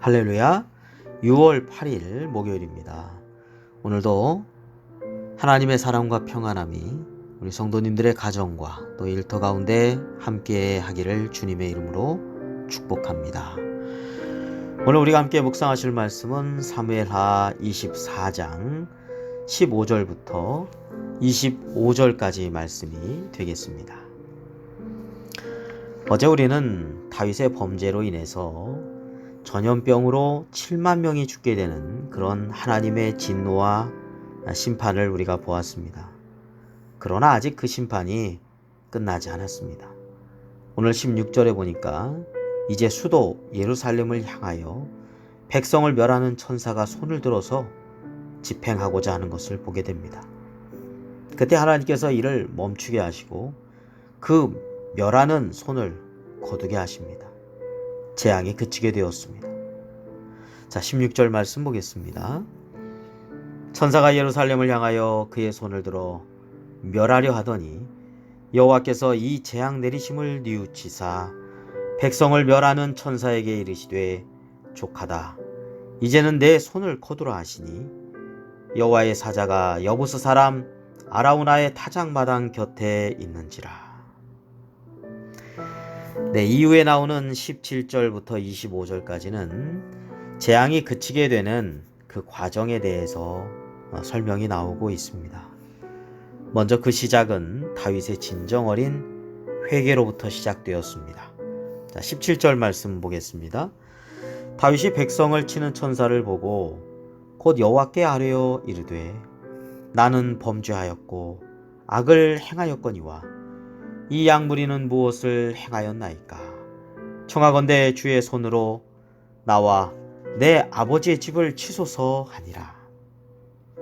할렐루야. 6월 8일 목요일입니다. 오늘도 하나님의 사랑과 평안함이 우리 성도님들의 가정과 또 일터 가운데 함께 하기를 주님의 이름으로 축복합니다. 오늘 우리가 함께 묵상하실 말씀은 사무엘하 24장 15절부터 25절까지 말씀이 되겠습니다. 어제 우리는 다윗의 범죄로 인해서 전염병으로 7만 명이 죽게 되는 그런 하나님의 진노와 심판을 우리가 보았습니다. 그러나 아직 그 심판이 끝나지 않았습니다. 오늘 16절에 보니까 이제 수도 예루살렘을 향하여 백성을 멸하는 천사가 손을 들어서 집행하고자 하는 것을 보게 됩니다. 그때 하나님께서 이를 멈추게 하시고 그 멸하는 손을 거두게 하십니다. 재앙이 그치게 되었습니다. 자, 16절 말씀 보겠습니다. 천사가 예루살렘을 향하여 그의 손을 들어 멸하려 하더니 여호와께서 이 재앙 내리심을 뉘우치사 백성을 멸하는 천사에게 이르시되 족하다 이제는 내 손을 거두라 하시니 여호와의 사자가 여부스 사람 아라우나의 타작마당 곁에 있는지라 네, 이후에 나오는 17절부터 25절까지는 재앙이 그치게 되는 그 과정에 대해서 어, 설명이 나오고 있습니다. 먼저 그 시작은 다윗의 진정 어린 회개로부터 시작되었습니다. 자, 17절 말씀 보겠습니다. 다윗이 백성을 치는 천사를 보고 곧 여호와께 아뢰어 이르되 나는 범죄하였고 악을 행하였거니와 이 양무리는 무엇을 행하였나이까? 청하건대 주의 손으로 나와 내 아버지의 집을 치소서 하니라.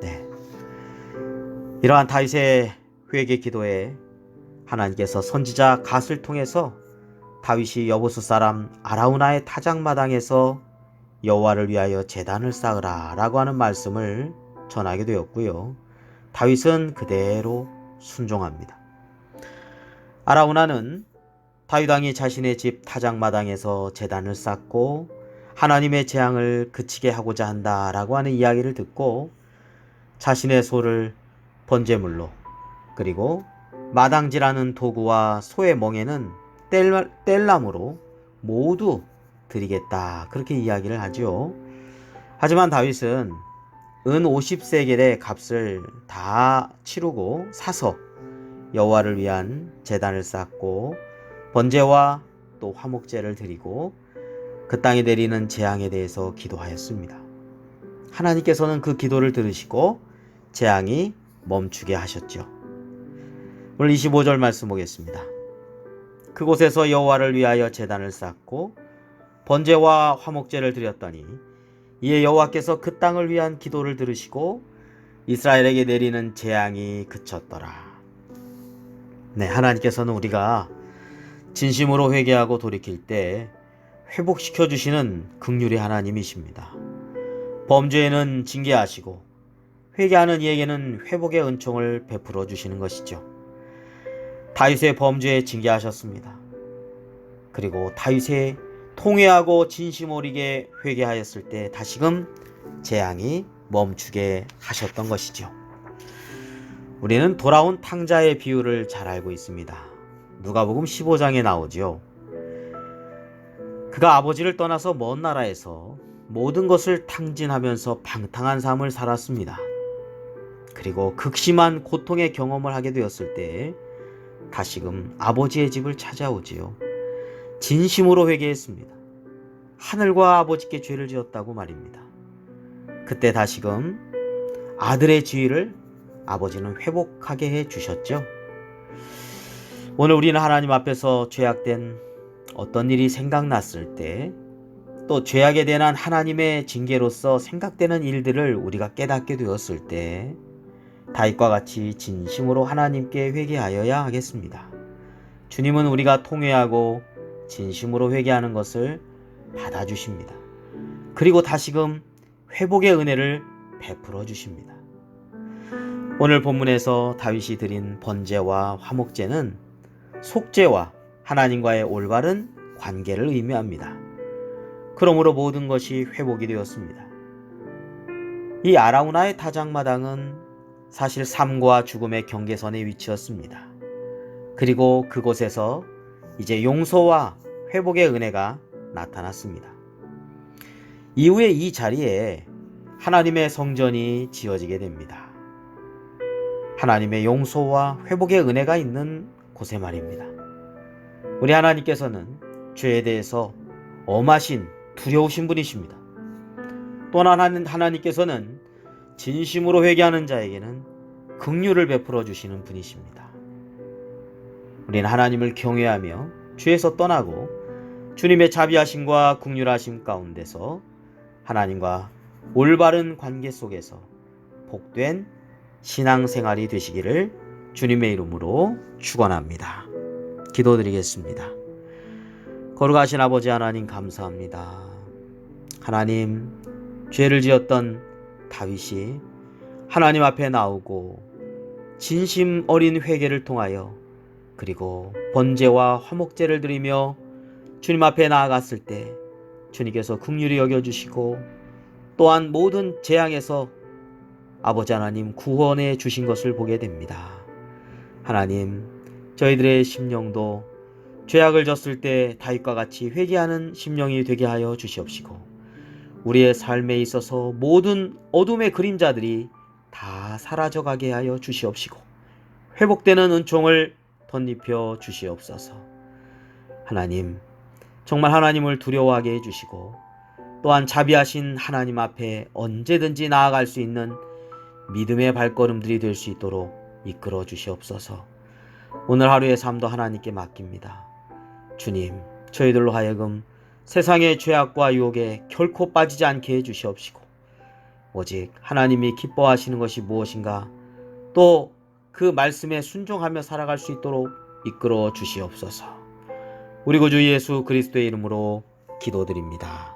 네. 이러한 다윗의 회개 기도에 하나님께서 선지자 갓을 통해서 다윗이 여보스 사람 아라우나의 타작 마당에서 여호와를 위하여 제단을 쌓으라라고 하는 말씀을 전하게 되었고요. 다윗은 그대로 순종합니다. 아라우나는 다윗 왕이 자신의 집 타작마당에서 제단을 쌓고 하나님의 재앙을 그치게 하고자 한다라고 하는 이야기를 듣고 자신의 소를 번제물로 그리고 마당질하는 도구와 소의 멍에는 뗄, 뗄나무로 모두 드리겠다 그렇게 이야기를 하지요. 하지만 다윗은 은 50세겔의 값을 다 치르고 사서 여호와를 위한 제단을 쌓고 번제와 또 화목제를 드리고 그 땅에 내리는 재앙에 대해서 기도하였습니다. 하나님께서는 그 기도를 들으시고 재앙이 멈추게 하셨죠. 오늘 25절 말씀 보겠습니다. 그곳에서 여호와를 위하여 제단을 쌓고 번제와 화목제를 드렸더니 이에 여호와께서 그 땅을 위한 기도를 들으시고 이스라엘에게 내리는 재앙이 그쳤더라. 네, 하나님께서는 우리가 진심으로 회개하고 돌이킬 때 회복시켜 주시는 극률의 하나님이십니다. 범죄에는 징계하시고 회개하는 이에게는 회복의 은총을 베풀어 주시는 것이죠. 다윗의 범죄에 징계하셨습니다. 그리고 다윗의 통회하고 진심 어리게 회개하였을 때 다시금 재앙이 멈추게 하셨던 것이죠. 우리는 돌아온 탕자의 비유를 잘 알고 있습니다. 누가복음 15장에 나오지요. 그가 아버지를 떠나서 먼 나라에서 모든 것을 탕진하면서 방탕한 삶을 살았습니다. 그리고 극심한 고통의 경험을 하게 되었을 때 다시금 아버지의 집을 찾아오지요. 진심으로 회개했습니다. 하늘과 아버지께 죄를 지었다고 말입니다. 그때 다시금 아들의 지위를 아버지는 회복하게 해 주셨죠. 오늘 우리는 하나님 앞에서 죄악된 어떤 일이 생각났을 때 또 죄악에 대한 하나님의 징계로서 생각되는 일들을 우리가 깨닫게 되었을 때 다윗과 같이 진심으로 하나님께 회개하여야 하겠습니다. 주님은 우리가 통회하고 진심으로 회개하는 것을 받아주십니다. 그리고 다시금 회복의 은혜를 베풀어 주십니다. 오늘 본문에서 다윗이 드린 번제와 화목제는 속죄와 하나님과의 올바른 관계를 의미합니다. 그러므로 모든 것이 회복이 되었습니다. 이 아라우나의 타작마당은 사실 삶과 죽음의 경계선에 위치했습니다. 그리고 그곳에서 이제 용서와 회복의 은혜가 나타났습니다. 이후에 이 자리에 하나님의 성전이 지어지게 됩니다. 하나님의 용서와 회복의 은혜가 있는 곳에 말입니다. 우리 하나님께서는 죄에 대해서 엄하신 두려우신 분이십니다. 또한 하나님- 하나님께서는 진심으로 회개하는 자에게는 긍휼을 베풀어 주시는 분이십니다. 우리는 하나님을 경외하며 죄에서 떠나고 주님의 자비하심과 긍휼하심 가운데서 하나님과 올바른 관계 속에서 복된 신앙생활이 되시기를 주님의 이름으로 축원합니다. 기도드리겠습니다. 거룩하신 아버지 하나님 감사합니다. 하나님 죄를 지었던 다윗이 하나님 앞에 나오고 진심 어린 회개를 통하여 그리고 번제와 화목제를 드리며 주님 앞에 나아갔을 때 주님께서 긍휼히 여겨 주시고 또한 모든 재앙에서 아버지 하나님 구원해 주신 것을 보게 됩니다. 하나님 저희들의 심령도 죄악을 졌을 때 다윗과 같이 회개하는 심령이 되게 하여 주시옵시고 우리의 삶에 있어서 모든 어둠의 그림자들이 다 사라져 가게 하여 주시옵시고 회복되는 은총을 덧입혀 주시옵소서. 하나님 정말 하나님을 두려워하게 해 주시고 또한 자비하신 하나님 앞에 언제든지 나아갈 수 있는 믿음의 발걸음들이 될 수 있도록 이끌어 주시옵소서. 오늘 하루의 삶도 하나님께 맡깁니다. 주님, 저희들로 하여금 세상의 죄악과 유혹에 결코 빠지지 않게 해 주시옵시고 오직 하나님이 기뻐하시는 것이 무엇인가 또 그 말씀에 순종하며 살아갈 수 있도록 이끌어 주시옵소서. 우리 구주 예수 그리스도의 이름으로 기도드립니다.